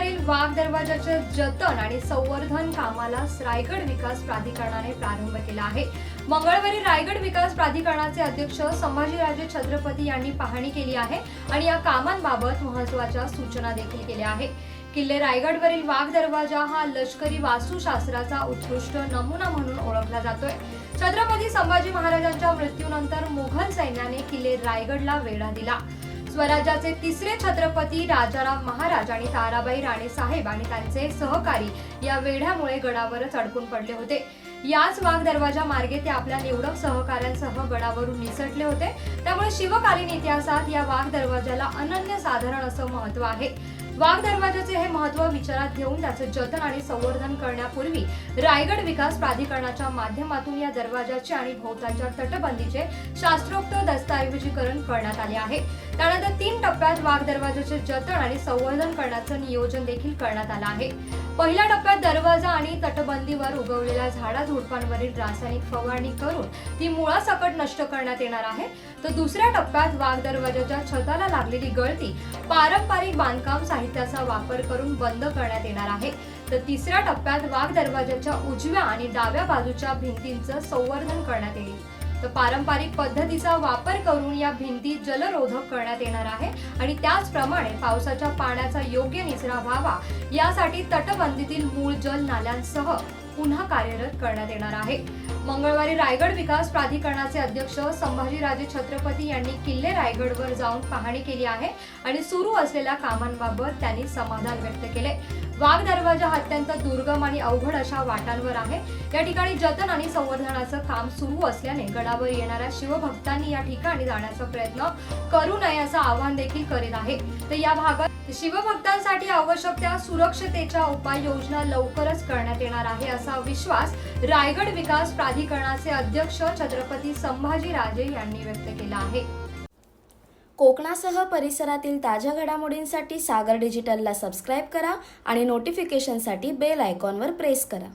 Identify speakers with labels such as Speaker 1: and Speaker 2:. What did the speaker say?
Speaker 1: वाघ दरवाजाचे जतन आणि संवर्धन कामाला रायगड विकास प्राधिकरणाने प्रारंभ केला आहे. मंगळवारी रायगड विकास प्राधिकरणाचे अध्यक्ष संभाजीराजे छत्रपती यांनी पाहणी केली आहे आणि या कामांबाबत महत्त्वाच्या सूचना देखील केल्या आहे किल्ले रायगडवरील वाघ दरवाजा हा लष्करी वास्तुशास्त्राचा उत्कृष्ट नमुना म्हणून ओळखला जातोय. छत्रपती संभाजी महाराजांच्या मृत्यूनंतर मुघल सैन्याने किल्ले रायगडला वेढा दिला. स्वराज्याचे तिसरे छत्रपती राजाराम महाराज आणि ताराबाई राणे साहेब आणि त्यांचे सहकारी या वेढ्यामुळे गडावरच अडकून पडले होते. याच वाघ दरवाजा मार्गे ते आपल्या निवडक सहकाऱ्यांसह गडावरून निसटले होते. त्यामुळे शिवकालीन इतिहासात या वाघ दरवाजाला अनन्य साधारण असं महत्त्व आहे. वाघ दरवाजाचे हे महत्त्व विचारात घेऊन त्याचे जतन आणि संवर्धन करण्यापूर्वी रायगड विकास प्राधिकरणाच्या माध्यमातून या दरवाजाचे आणि भोवतालच्या तटबंदीचे शास्त्रोक्त दस्तऐवजीकरण करण्यात आले आहे. त्यानंतर तीन टप्प्यात वाघ दरवाजाचे जतन आणि संवर्धन करण्याचं नियोजन देखील करण्यात आलं आहे. पहिल्या टप्प्यात दरवाजा आणि तटबंदीवर उगवलेल्या झाडा झुडपांवरील रासायनिक फवारणी करून ती मुळासकट नष्ट करण्यात येणार आहे. तर दुसऱ्या टप्प्यात वाघ दरवाजाच्या छताला लागलेली गळती पारंपरिक बांधकाम साहित्याचा वापर करून बंद करण्यात येणार आहे. तर तिसऱ्या टप्प्यात वाघ दरवाजाच्या उजव्या आणि डाव्या बाजूच्या भिंतींचं संवर्धन करण्यात येईल. तर पारंपरिक पद्धतीचा वापर करून या भिंती जलरोधक करण्यात येणार आहे. आणि त्याचप्रमाणे पावसाच्या पाण्याचा योग्य निचरा व्हावा यासाठी तटबंदीतील मूळ जल नाल्यांसह पुन्हा कार्यरत करण्यात येणार आहे. मंगळवारी रायगड विकास प्राधिकरणाचे अध्यक्ष संभाजीराजे छत्रपती यांनी किल्ले रायगडवर जाऊन पाहणी केली आहे आणि सुरू असलेल्या कामांबाबत त्यांनी समाधान व्यक्त केले. वाघ दरवाजा अत्यंत दुर्गम आणि अवघड अशा वाटांवर आहे. या ठिकाणी जतन आणि संवर्धनाचं काम सुरू असल्याने गडावर येणाऱ्या शिवभक्तांनी या ठिकाणी जाण्याचा प्रयत्न करू नये असं आवाहन देखील करीत आहे. तर या भागात शिवभक्तांसाठी आवश्यक त्या सुरक्षतेच्या उपाययोजना लवकरच करण्यात येणार आहे असा विश्वास रायगड विकास प्राधिकरणाचे अध्यक्ष छत्रपती संभाजीराजे यांनी व्यक्त केला आहे.
Speaker 2: कोकणासह परिसरातील ताज्या घडामोडींसाठी सागर डिजिटलला सबस्क्राईब करा आणि नोटिफिकेशनसाठी बेल आयकॉनवर प्रेस करा.